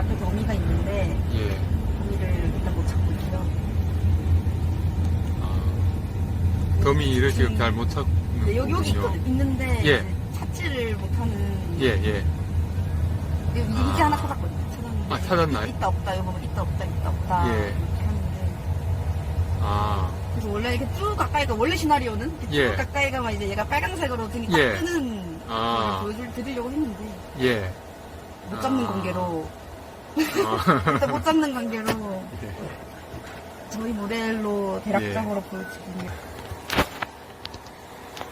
앞에 더미가 있는데 예. 더미를 일단 못 찾고 있고요. 아, 더미를 지금 잘 못 찾는 네, 여기 여기 거군요. 있거든, 있는데 예. 찾지를 못하는 예, 예. 이게, 이게 아. 하나 찾았거든요. 찾았는데 아, 찾았나요? 있다 없다 이거 보면 있다 없다 있다 없다 예. 이렇게 하는데 아, 그래서 원래 이렇게 쭉 가까이 가 원래 시나리오는 이렇게 예. 쭉 가까이 가면 이제 얘가 빨간색으로 등이 딱 예. 뜨는 아. 걸 보여줄 드리려고 했는데 예. 못 잡는 아. 관계로 못 잡는 관계로 예. 저희 모델로 대략적으로 보여드립니다.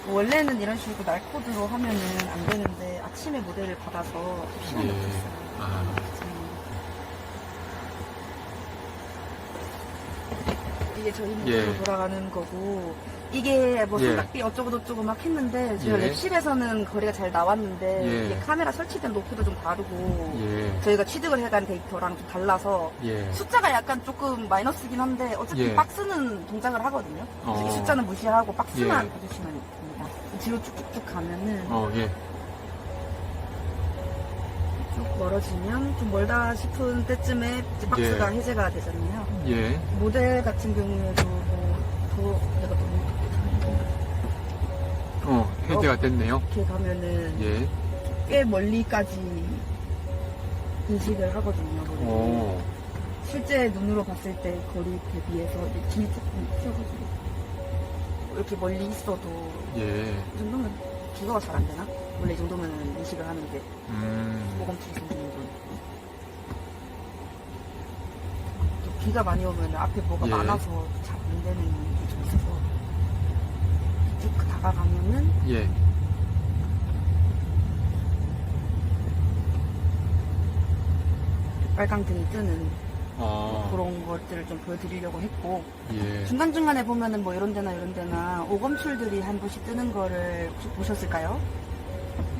원래는 이런 식으로 날코드로 하면은 안 되는데 아침에 모델을 받아서 좀 시간이 예. 없었어요. 아. 이게 저희 모델로 예. 돌아가는 거고 이게 뭐 예. 삼각비 어쩌고 저쩌고 막 했는데 저희가 예. 랩실에서는 거리가 잘 나왔는데 예. 이게 카메라 설치된 높이도 좀 다르고 예. 저희가 취득을 해간 데이터랑 좀 달라서 예. 숫자가 약간 조금 마이너스긴 한데 어차피 예. 박스는 동작을 하거든요. 어. 이 숫자는 무시하고 박스만 예. 봐주시면 됩니다. 뒤로 쭉쭉쭉 가면은 어, 예. 쭉 멀어지면 좀 멀다 싶은 때쯤에 이제 박스가 예. 해제가 되잖아요. 예. 모델 같은 경우에도 뭐 더, 내가 너무 어, 해제가 됐네요. 이렇게 가면은 예. 꽤 멀리까지 인식을 하거든요. 모델이. 오. 실제 눈으로 봤을 때 거리 대비해서 이제 뒤 조금 튀어가지고 이렇게 멀리 있어도 예. 이 정도면 비교가 잘 안 되나? 원래 이 정도면 인식을 하는데 음. 모검투 정도는 또 비가 많이 오면 앞에 뭐가 예. 많아서 잘 안 되는 쭉 다가가면은 예. 빨강 등이 뜨는 어. 그런 것들을 좀 보여드리려고 했고 예. 중간중간에 보면은 뭐 이런 데나 이런 데나 오검출들이 한 번씩 뜨는 거를 혹시 보셨을까요?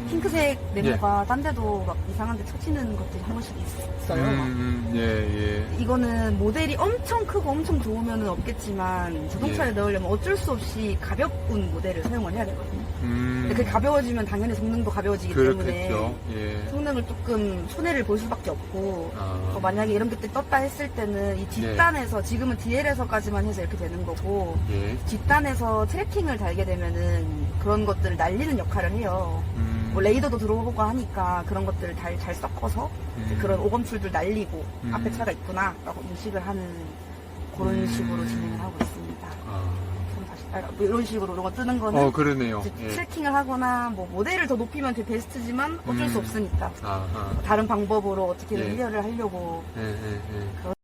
음. 핑크색 네모가 딴 데도 막 이상한 데 쳐지는 것들이 한 번씩 있어요. 음, 음, 예, 예. 이거는 모델이 엄청 크고 엄청 좋으면 없겠지만 자동차에 예. 넣으려면 어쩔 수 없이 가벼운 모델을 사용을 해야 되거든요. 음. 근데 그게 가벼워지면 당연히 성능도 가벼워지기 그렇겠죠. 때문에 예. 성능을 조금 손해를 볼 수밖에 없고 아. 어, 만약에 이런 것들 떴다 했을 때는 이 뒷단에서 지금은 DL에서까지만 해서 이렇게 되는 거고 예. 뒷단에서 트래킹을 달게 되면은 그런 것들을 날리는 역할을 해요. 음. 뭐 레이더도 들어오고 하니까 그런 것들을 잘, 잘 섞어서 음. 그런 오검출들 날리고 음. 앞에 차가 있구나 라고 인식을 하는 그런 음. 식으로 진행을 하고 있습니다. 아. 빨간 뭐 이런 식으로 이런 거 뜨는 거는 어, 그러네요. 예. 트래킹을 하거나 뭐 모델을 더 높이면 되게 베스트지만 어쩔 수 음. 없으니까 아, 아. 다른 방법으로 어떻게든 예. 해결을 하려고 예, 예, 예.